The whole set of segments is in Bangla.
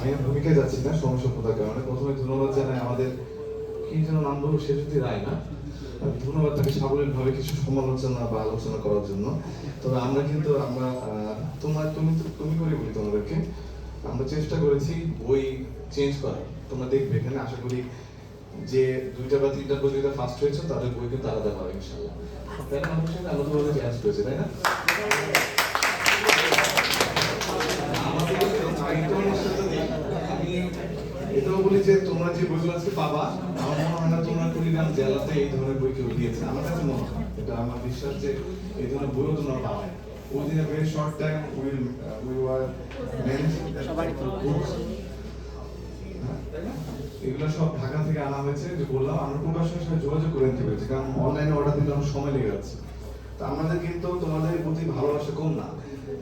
আমি ভূমিকায় যাচ্ছি না সময় স্বল্পতার কারণে। প্রথমে ধন্যবাদ জানাই আমাদের কি যেন নাম বলব সেজুতি রায় না? ধন্যবাদ তাকে সাবলীল ভাবে কিছু সমালোচনা বা আলোচনা করার জন্য। তবে আমরা কিন্তু আমরা তোমার তুমি তুমি করে বলি তোমাদেরকে। আমরা চেষ্টা করেছি বই চেঞ্জ করার। তোমরা দেখবে এখানে আশা করি যে দুইটা বা তিনটা প্রতিযোগিতা ফার্স্ট হয়েছে তাদের বই কিন্তু আলাদা পাবে ইনশাল্লাহ তাই না আমাদের সঙ্গে আলাদাভাবে চ্যালেঞ্জ করেছে তাই না আমাদের সাহিত্যের সাথে আমি এটাও বলি যে বইগুলো আজকে পাবা আমার মনে হয় না তোমরা কুড়িগ্রাম জেলাতে এই ধরনের বই কেউ দিয়েছে। আমার কাছে মনে হয় এটা আমার বিশ্বাস যে এই ধরনের বইও তোমরা পাবে within a very short time we will uh, we were managing এগুলো সব ঢাকা থেকে আনা হয়েছে। যে বললাম আমরা প্রকাশনের সাথে যোগাযোগ করে নিতে পেরেছি কারণ অনলাইনে অর্ডার দিতে আমার সময় লেগে যাচ্ছে। তা আমাদের কিন্তু তোমাদের প্রতি ভালোবাসা কম না।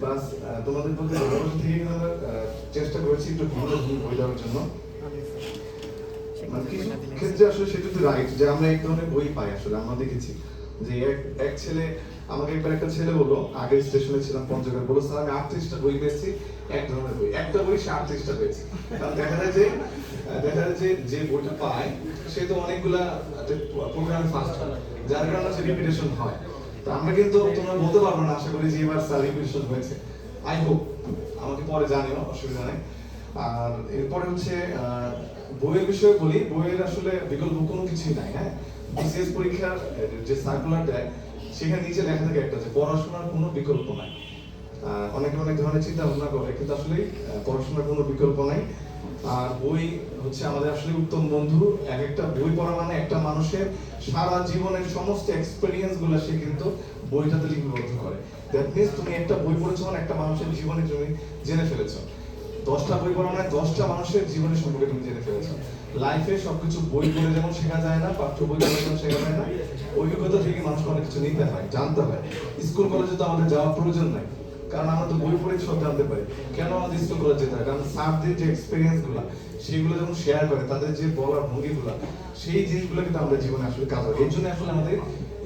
প্লাস তোমাদের প্রতি ভালোবাসা থেকে আমরা চেষ্টা করেছি একটু ভিন্ন ভিন্ন বই দেওয়ার জন্য। কিছু ক্ষেত্রে আসলে সেটা তো রাইট যে আমরা এক ধরনের বই পাই আসলে আমরা দেখেছি যে এক এক ছেলে আমাকে একবার একটা ছেলে বলল আগের স্টেশনে ছিলাম পঞ্চগড় বলল স্যার আমি আটত্রিশটা বই পেয়েছি এক ধরনের বই। একটা বই সে আটত্রিশটা পেয়েছি। কারণ দেখা যায় যে দেখা যায় যে যে বইটা পায় সে তো অনেকগুলা প্রোগ্রামে ফার্স্ট হয় যার কারণে সে রিপিটেশন হয়। তো আমরা কিন্তু তোমরা বলতে পারব না আশা করি যে এবার স্যার রিপিটেশন হয়েছে। আই হোপ আমাকে পরে জানিও অসুবিধা নেই। আর এরপরে হচ্ছে আহ, বইয়ের বিষয়ে বলি, বইয়ের আসলে বিকল্প কোনো কিছুই নাই হ্যাঁ? বিসিএস পরীক্ষার যে সার্কুলার দেয় সেখানে নিচে লেখা থাকে একটা যে পড়াশোনার কোনো বিকল্প নাই। অনেকে অনেক ধরনের চিন্তা ভাবনা করে, কিন্তু আসলে পড়াশোনার কোনো বিকল্প নাই। আর বই হচ্ছে আমাদের আসলে উত্তম বন্ধু, এক একটা বই পড়া মানে একটা মানুষের সারা জীবনের সমস্ত এক্সপেরিয়েন্সগুলো সে কিন্তু বইটাতে লিপিবদ্ধ করে। দ্যাট মিনস তুমি একটা বই পড়েছো মানে একটা মানুষের জীবনে তুমি জেনে ফেলেছো। দশটা বই পড়া মানে দশটা মানুষের জীবনের সম্পর্কে তুমি জেনে ফেলেছো। লাইফে সবকিছু বই পড়ে যেমন শেখা যায় না, পাঠ্য বই পড়ে যেমন শেখা যায় না, অভিজ্ঞতা থেকে মানুষকে অনেক কিছু নিতে হয়, জানতে হয়। স্কুল কলেজে তো আমাদের যাওয়ার প্রয়োজন নাই, কারণ আমরা তো বই পড়ে সব জানতে পারি। কেন আমাদের স্কুল কলেজ যেতে হয়? কারণ স্যারদের যে এক্সপিরিয়েন্সগুলা, সেগুলো যখন শেয়ার করে, তাদের যে বলার ভঙ্গি গুলা সেই জিনিসগুলো কিন্তু আমাদের জীবনে আসলে কাজ হয় এই জন্য আসলে আমাদের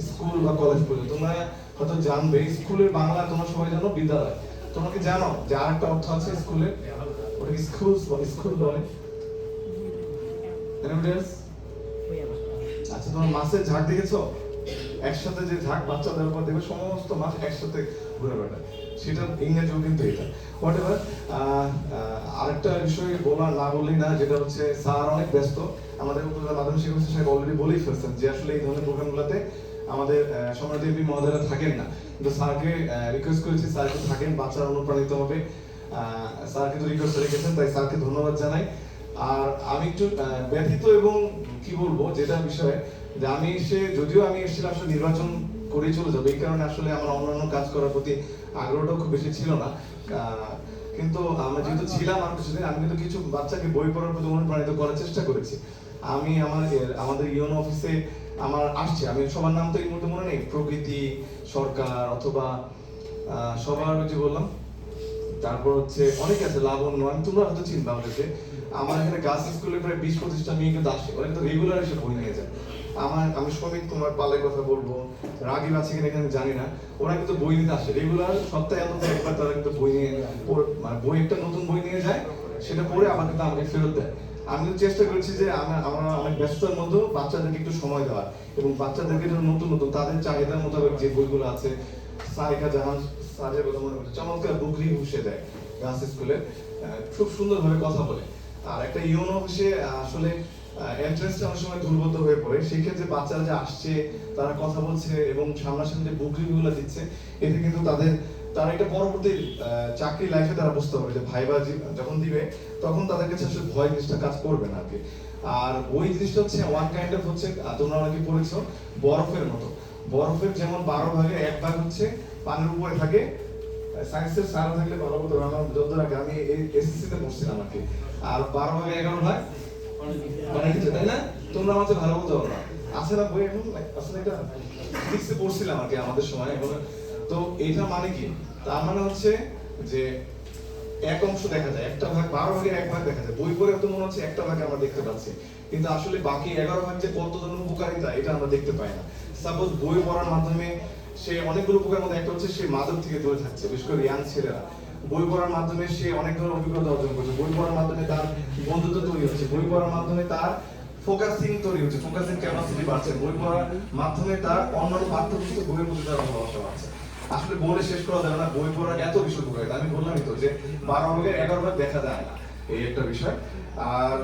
স্কুল বা কলেজ পড়ে তোমরা হয়তো জানবে স্কুলের বাংলা তোমরা সবাই জানো, বিদ্যালয়। তোমরা কি জানো যে আরেকটা অর্থ আছে স্কুলের ওটা কি স্কুল স্কুল বলে। আচ্ছা তোমার মাছের ঝাঁক দেখেছ? একসাথে যে ঝাঁক বাচ্চাদের উপর দেখবে, সমস্ত মাছ একসাথে ঘুরে বেড়ায়। সেটা ইংরেজিও কিন্তু এটা। হোয়াট এভার আরেকটা বিষয় বলা না বললেই না, যেটা হচ্ছে, স্যার অনেক ব্যস্ত। আমাদের উপজেলা মাধ্যমিক শিক্ষক অলরেডি বলেই ফেলছেন যে আসলে এই ধরনের প্রোগ্রামগুলোতে আমাদের এমপি মহোদয়রা থাকেন না। কিন্তু স্যারকে রিকোয়েস্ট করেছি স্যার একটু থাকেন বাচ্চারা অনুপ্রাণিত হবে। আহ, স্যার কিন্তু রিকোয়েস্ট রেখেছেন তাই স্যারকে ধন্যবাদ জানাই। আর আমি একটু ব্যথিত এবং কি বলব যেটা বিষয় যে আমি এসে যদিও আমি এসেছিলাম আসলে নির্বাচন করে চলে যাব এই কারণে আসলে আমার অন্যান্য কাজ করার প্রতি আগ্রহটাও খুব বেশি ছিল না। কিন্তু আমরা যেহেতু ছিলাম আর কিছুদিন আমি কিন্তু কিছু বাচ্চাকে বই পড়ার প্রতি অনুপ্রাণিত করার চেষ্টা করেছি। আমি আমার আমাদের ইউনো অফিসে আমার আসছে। আমি, সবার নাম তো এই মুহূর্তে মনে নেই। প্রকৃতি, সরকার অথবা সবার যে বললাম। তারপর হচ্ছে অনেক আছে, লাবণ্য। আমি, তোমরা হয়তো চিনবা আমাদেরকে আমার এখানে গাছ স্কুলে প্রায় বিশ পঁচিশটা মেয়ে কিন্তু আসে। ওরা কিন্তু রেগুলার এসে বই নিয়ে যায়। আমার, আমি শ্রমিক তোমার পালের কথা বলব। রাগিব আছে কিনা এখানে জানি না। ওরা কিন্তু বই নিতে আসে। রেগুলার সপ্তাহে অন্তত একবার তারা কিন্তু বই নিয়ে মানে বই একটা নতুন বই নিয়ে যায়। সেটা পড়ে আবার কিন্তু আমাকে ফেরত দেয়। আমি চেষ্টা করেছি যে আমরা আমরা অনেক ব্যস্ততার মধ্যেও বাচ্চাদেরকে একটু সময় দেওয়ার। এবং বাচ্চাদেরকে যেন নতুন নতুন তাদের চাহিদার মোতাবেক যে বইগুলো আছে সারিকা জাহান, সাজের কথা মনে করছে চমৎকার বুক রিভিউ দেয় গার্লস স্কুলে। খুব সুন্দরভাবে কথা বলে। আর একটা ইউনো অফিসে আসলে এন্ট্রেন্সটা অনেক সময় দুর্বোধ্য হয়ে পড়ে। সেই ক্ষেত্রে বাচ্চারা যে আসছে, তারা কথা বলছে এবং সামনাসামনি যে বুক রিভিউগুলো দিচ্ছে, এতে কিন্তু তাদের তারা এটা পরবর্তী চাকরি লাইফে তারা বুঝতে পারবে যে ভাইবা যখন দিবে, তখন তাদের কাছে আসলে ভয় জিনিসটা কাজ করবে না আর আর ওই জিনিসটা হচ্ছে ওয়ান কাইন্ড অফ হচ্ছে তোমরা অনেকে পড়েছো, বরফের মতো। বরফের যেমন বারো ভাগে এক ভাগ হচ্ছে, পানির উপরে থাকে সায়েন্সের স্যার থাকলে ভালো হতো আমার যত আগে, আমি এসএসসি তে পড়ছিলাম আর আর বারো ভাগে এগারো ভাগ? মানে কিছু তাই না? তোমরা আমাকে ভালো পারো না না বই এখন? আসলে এটা পড়ছিলাম আর আমাদের সময়, এখন তো এটা মানে কি? তার মানে হচ্ছে যে এক অংশ দেখা যায়, একটা ভাগ, বারো ভাগের এক ভাগ দেখা যায়। বই পড়ে তো মনে হচ্ছে একটা ভাগ আমরা দেখতে পাচ্ছি। কিন্তু আসলে বাকি এগারো ভাগ যে কতজন উপকারিতা, এটা আমরা দেখতে পাই না। সাপোজ বই পড়ার মাধ্যমে সে অনেকগুলো উপকার মধ্যে একটা হচ্ছে সে মাদক থেকে দূরে থাকছে, বিশেষ করে ইয়াং ছেলেরা। বই পড়ার মাধ্যমে সে অনেক ধরনের অভিজ্ঞতা অর্জন করছে। বই পড়ার মাধ্যমে তার বন্ধুত্ব তৈরি হচ্ছে। বই পড়ার মাধ্যমে তার ফোকাসিং তৈরি হচ্ছে ফোকাসিং ক্যাপাসিটি বাড়ছে। বই পড়ার মাধ্যমে তার অন্যান্য পাঠ্যপুস্তক বইয়ের প্রতি তার ভালোবাসা বাড়ছে। আসলে বলে শেষ করা যাবে না, বই পড়ার এত বিষয় উপকারিতা আমি বললামই তো যে বারো ভাগের এগারো ভাগ দেখা যায় এই একটা বিষয়। আর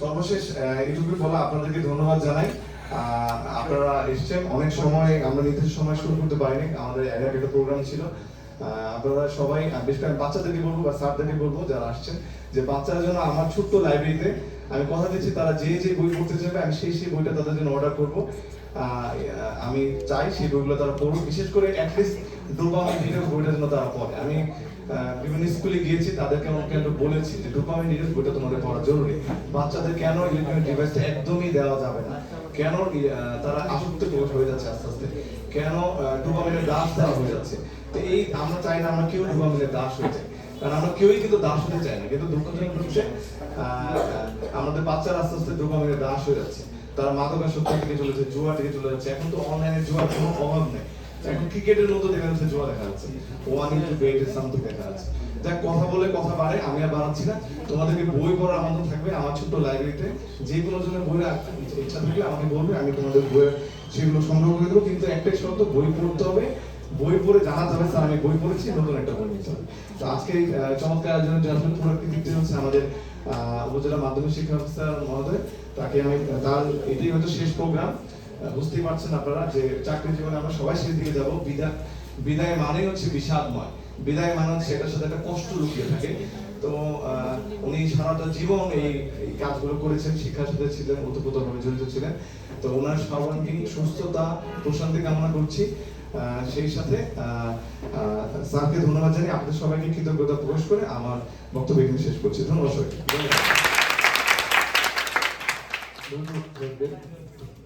সর্বশেষ এইটুকু বলা, আপনাদেরকে ধন্যবাদ জানাই। আপনারা এসছেন, অনেক সময়, আমরা নির্দিষ্ট সময় শুরু করতে পারিনি, আমাদের এক একটা প্রোগ্রাম ছিল। আপনারা সবাই বেশ করে বাচ্চাদেরকে বলব বা স্যারদেরকে বলব যারা আসছেন, যে বাচ্চারা যেন আমার ছোট্ট লাইব্রেরিতে আমি কথা দিচ্ছি, তারা যে যে বই পড়তে চাইবে, আমি সেই সেই বইটা তাদের জন্য অর্ডার করব। আমি চাই সেই বইগুলো তারা পড়ুক, বিশেষ করে বইটা যেন তারা পড়ে। আমি বিভিন্ন স্কুলে গিয়েছি, তাদেরকে আমাকে একটু বলেছি যে ডোপামিন বইটা তোমাদের পড়া জরুরি। বাচ্চাদের কেন ইলেকট্রনিক ডিভাইসটা একদমই দেওয়া যাবে না? কেন তারা আসক্ত হয়ে যাচ্ছে আস্তে আস্তে? কেন ডোপামিনের দাস হয়ে যাচ্ছে? তো এই আমরা চাই না আমরা কেউ ডোপামিনের দাস হয়ে যাই। কারণ আমরা কেউই কিন্তু দাস হতে চাই না, কিন্তু দুঃখজনক হচ্ছে আমাদের বাচ্চারা আস্তে আস্তে ডোপামিনের দাস হয়ে যাচ্ছে। তারা মাদকাসক্ত থেকে চলেছে, জুয়া থেকে চলে যাচ্ছে। এখন তো অনলাইনে জুয়ার কোনো অভাব নেই। এখন ক্রিকেটের মতো দেখা যাচ্ছে, জুয়া দেখা যাচ্ছে। ওয়ান ইন্টু বেট সামথিং দেখা যাচ্ছে। যাক, কথা বলে কথা বাড়ে, আমি আর বাড়াচ্ছি না। তোমাদেরকে বই পড়ার আনন্দ থাকবে। আমার ছোট্ট লাইব্রেরিতে যে কোনো জনের বই রাখতে ইচ্ছা থাকলে আমাকে বলবে, আমি তোমাদের বইয়ের সেগুলো সংগ্রহ করে দেবো। কিন্তু একটাই শর্ত, বই পড়তে হবে। বই পড়ে জানা যাবে স্যার আমি বই পড়েছি, নতুন একটা বই হবে তো আজকে চমৎকার আয়োজনের জন্য আসলে পুরো কৃতিত্ব হচ্ছে আমাদের উপজেলা মাধ্যমিক শিক্ষা অফিসার মহোদয়। তাকে আমি, তার এটাই হয়তো শেষ প্রোগ্রাম। বুঝতেই পারছেন আপনারা যে চাকরি জীবনে আমরা সবাই শেষ দিকে যাব। বিদায় বিদায় মানেই হচ্ছে বিষাদময়। বিদায় মানে হচ্ছে এটার সাথে একটা কষ্ট লুকিয়ে থাকে। তো উনি সারাটা জীবন এই কাজগুলো করেছেন, শিক্ষার সাথে ছিলেন, ওতপ্রোতভাবে জড়িত ছিলেন। তো ওনার সর্বাঙ্গীন সুস্থতা, প্রশান্তি কামনা করছি। সেই সাথে স্যারকে ধন্যবাদ জানিয়ে আপনাদের সবাইকে কৃতজ্ঞতা প্রকাশ করে আমার বক্তব্য এখানে শেষ করছি। ধন্যবাদ সবাইকে।